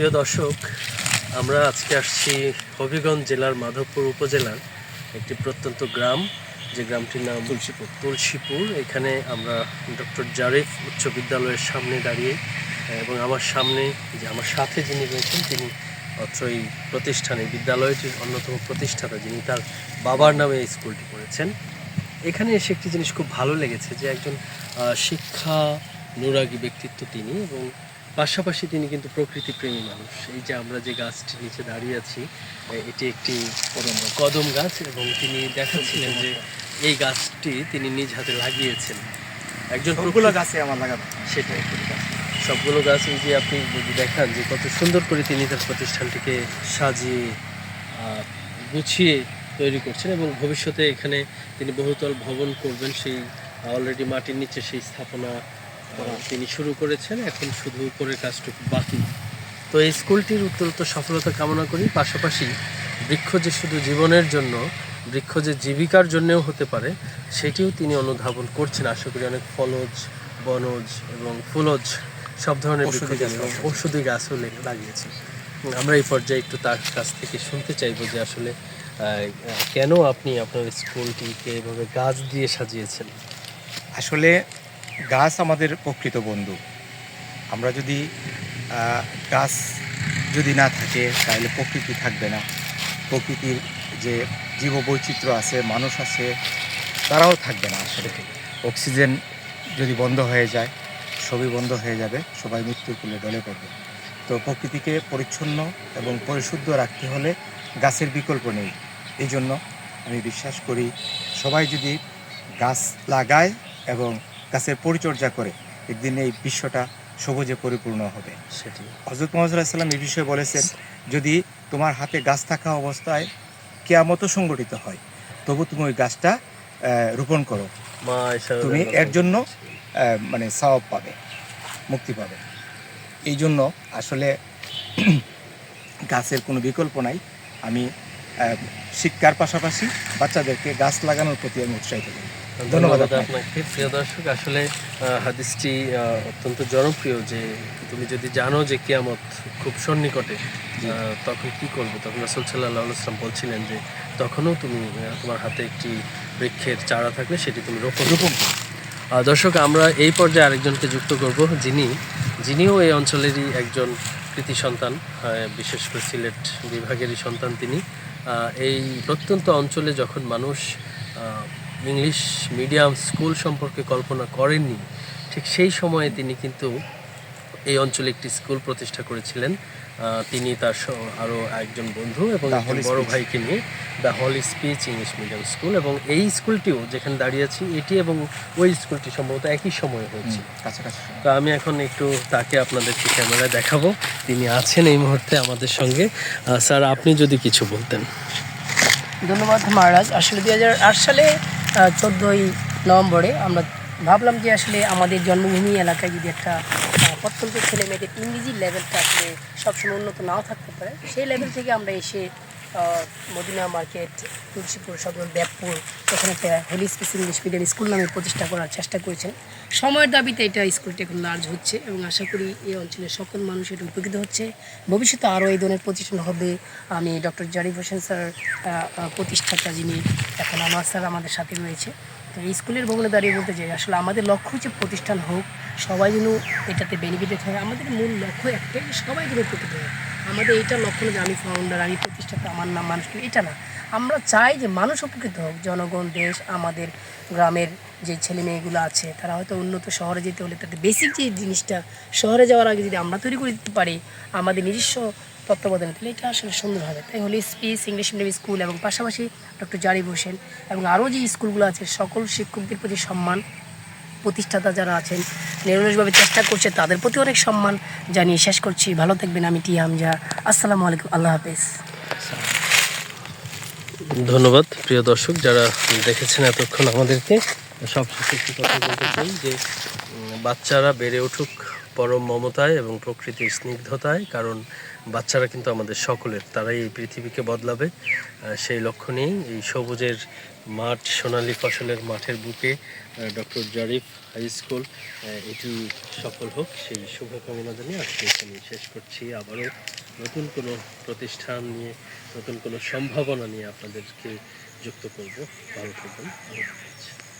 প্রিয় দর্শক আমরা আজকে আসছি হবিগঞ্জ জেলার মাধবপুর উপজেলার একটি প্রত্যন্ত গ্রাম যে গ্রামটির নাম তুলসীপুর। তুলসীপুর। এখানে আমরা ডক্টর জারিফ উচ্চ বিদ্যালয়ের সামনে দাঁড়িয়ে এবং আমার সামনে যে আমার সাথে যিনি রয়েছেন তিনি অত্র এই প্রতিষ্ঠানে বিদ্যালয়টির অন্যতম প্রতিষ্ঠাতা যিনি তার বাবার নামে এই স্কুলটি করেছেন। এখানে এসে একটি জিনিস খুব ভালো লেগেছে যে একজন শিক্ষা অনুরাগী ব্যক্তিত্ব তিনি এবং পাশাপাশি তিনি কিন্তু প্রকৃতি প্রেমী মানুষ। এই যে আমরা যে গাছটি নিচে দাঁড়িয়ে আছি এটি একটি কদম গাছ এবং তিনি দেখাচ্ছিলেন যে এই গাছটি তিনি নিজ হাতে লাগিয়েছেন। একজন সবগুলো গাছে আমার লাগানো। সেটাই। সবগুলো গাছ এই যে আপনি যদি দেখান যে কত সুন্দর করে তিনি তার প্রতিষ্ঠানটিকে সাজিয়ে গুছিয়ে তৈরি করছেন এবং ভবিষ্যতে এখানে তিনি বহুতল ভবন করবেন। সেই অলরেডি মাটির নিচে সেই স্থাপনা তিনি শুরু করেছেন এখন শুধু উপরের কাজটুকু বাকি। তো এই স্কুলটির উত্তরোত্তর সফলতা কামনা করি। পাশাপাশি বৃক্ষ যে শুধু জীবনের জন্য বৃক্ষ যে জীবিকার জন্যও হতে পারে সেটিও তিনি অনুধাবন করছেন। আশা করি অনেক ফলজ বনজ এবং ফুলজ সব ধরনের ঔষধি গাছও লে- লাগিয়েছেন আমরা এই পর্যায়ে একটু তার কাছ থেকে শুনতে চাইব যে আসলে আহ, কেন আপনি আপনার স্কুলটিকে এভাবে গাছ দিয়ে সাজিয়েছেন? আসলে গাছ আমাদের প্রকৃত বন্ধু। আমরা যদি গাছ যদি না থাকে, তাহলে প্রকৃতি থাকবে না। প্রকৃতির যে জীববৈচিত্র্য আছে, মানুষ আছে, তারাও থাকবে না আসলে। অক্সিজেন যদি বন্ধ হয়ে যায়, সবই বন্ধ হয়ে যাবে, সবাই মৃত্যুর কুলে ডলে পড়বে। তো প্রকৃতিকে পরিচ্ছন্ন এবং পরিশুদ্ধ রাখতে হলে গাছের বিকল্প নেই। এই জন্য আমি বিশ্বাস করি, সবাই যদি গাছ লাগায় এবং গাছের পরিচর্যা করে একদিন এই বিশ্বটা সবুজে পরিপূর্ণ হবে। সেটি হজরত মোহাম্মদ সাল্লাম এই বিষয়ে বলেছেন যদি তোমার হাতে গাছ থাকা অবস্থায় কেয়ামতো সংগঠিত হয় তবু তুমি ওই গাছটা রোপণ করো। তুমি এর জন্য মানে সওয়াব পাবে মুক্তি পাবে। এই জন্য আসলে গাছের কোনো বিকল্প নাই। আমি শিক্ষার পাশাপাশি বাচ্চাদেরকে গাছ লাগানোর প্রতি আমি উৎসাহিত করি। ধন্যবাদ আপনাকে। প্রিয় দর্শক আসলে হাদিসটি অত্যন্ত জনপ্রিয় যে তুমি যদি জানো যে কিয়ামত খুব সন্নিকটে তখন কি করবে? তখন রসুল সাল্লাহ আসলাম বলছিলেন যে তখনও তুমি তোমার হাতে একটি বৃক্ষের চারা থাকলে সেটি তুমি রোপণ রোপণ দর্শক আমরা এই পর্যায়ে আরেকজনকে যুক্ত করব যিনি যিনিও এই অঞ্চলেরই একজন কৃতি সন্তান বিশেষ করে সিলেট বিভাগেরই সন্তান তিনি। এই প্রত্যন্ত অঞ্চলে যখন মানুষ ইংলিশ মিডিয়াম স্কুল সম্পর্কে কল্পনা করেননি। ঠিক সেই সময়ে তিনি কিন্তু এই অঞ্চলে একটি স্কুল প্রতিষ্ঠা করেছিলেন। তিনি তার স- আরও একজন বন্ধু এবং বড় ভাইকে নিয়ে the holy speech English medium school এবং এই স্কুলটিও যেখানে দাঁড়িয়ে আছি এটি এবং ওই স্কুলটি সম্ভবত একই সময়ে হয়েছে। কাছাকাছি তো আমি এখন একটু তাকে আপনাদেরকে ক্যামেরায় দেখাবো। তিনি আছেন এই মুহূর্তে আমাদের সঙ্গে। স্যার আপনি যদি কিছু বলতেন। ধন্যবাদ মহারাজ। আসলে দুই হাজার আট সালে চোদ্দোই নভেম্বরে আমরা ভাবলাম যে আসলে আমাদের জন্মভূমি এলাকায় যদি একটা প্রত্যন্ত ছেলে মেয়েদের ইংরেজি লেভেলটা আসলে সবসময় উন্নত নাও থাকতে পারে, সেই লেভেল থেকে আমরা এসে মদিনা মার্কেট তুলসীপুর সদর দেবপুর এখানে একটা holy space English medium school নামে প্রতিষ্ঠা করার চেষ্টা করেছেন। সময়ের দাবিতে এটা স্কুলটি এখন লার্জ হচ্ছে এবং আশা করি এই অঞ্চলের সকল মানুষ এটা উপকৃত হচ্ছে। ভবিষ্যতে আরও এই ধরনের প্রতিষ্ঠান হবে। আমি ডক্টর জারিফ হোসেন স্যার প্রতিষ্ঠাতা যিনি, এখন আমার স্যার আমাদের সাথে রয়েছে। তো এই স্কুলের ভবনে দাঁড়িয়ে বলতে চাই, আসলে আমাদের লক্ষ্য হচ্ছে প্রতিষ্ঠান হোক, সবাই যেন এটাতে বেনিফিটেড হয়। আমাদের মূল লক্ষ্য একটাই সবাই যেন উপকৃত হয়। আমাদের এটা লক্ষ্য যে আমি ফাউন্ডার আমি প্রতিষ্ঠাতা, আমার নাম মানুষ এটা না। আমরা চাই যে মানুষ উপকৃত হোক, জনগণ, দেশ, আমাদের গ্রামের যে ছেলে মেয়েগুলো আছে, তারা হয়তো উন্নত শহরে যেতে হলে তাদের বেসিক যে জিনিসটা, শহরে যাওয়ার আগে যদি আমরা তৈরি করে দিতে পারি আমাদের নিজস্ব তত্ত্বাবধানে, তাহলে এটা আসলে সুন্দর হবে। তাই হলে স্পিচ ইংলিশ মিডিয়াম স্কুল এবং পাশাপাশি ডক্টর জারিফ হোসেন এবং আরও যে স্কুলগুলো আছে, সকল শিক্ষকদের প্রতি সম্মান, প্রতিষ্ঠাতা যারা আছেন, নিরলসভাবে চেষ্টা করছে, তাদের প্রতি অনেক সম্মান জানিয়ে শেষ করছি। ভালো থাকবেন, আমি টি হামজা। আসসালামু আলাইকুম, আল্লাহ হাফেজ। ধন্যবাদ, প্রিয় দর্শক, যারা দেখেছেন এতক্ষণ আমাদেরকে। সবশেষে একটি কথা বলতে চাই যে বাচ্চারা বেড়ে উঠুক পরম মমতায় এবং প্রকৃতির স্নিগ্ধতায়, কারণ বাচ্চারা কিন্তু আমাদের সকলের, তারাই এই পৃথিবীকে বদলাবে। সেই লক্ষ্য নিয়েই এই সবুজের মাঠ, সোনালী ফসলের মাঠের বুকে ডক্টর জারিফ হাই স্কুল এটি সফল হোক, সেই শুভকামনা জানিয়ে আজকে এখানে শেষ করছি আবারও নতুন কোনো প্রতিষ্ঠান নিয়ে, নতুন কোনো সম্ভাবনা নিয়ে আপনাদেরকে যুক্ত করব ভালো থাকবেন।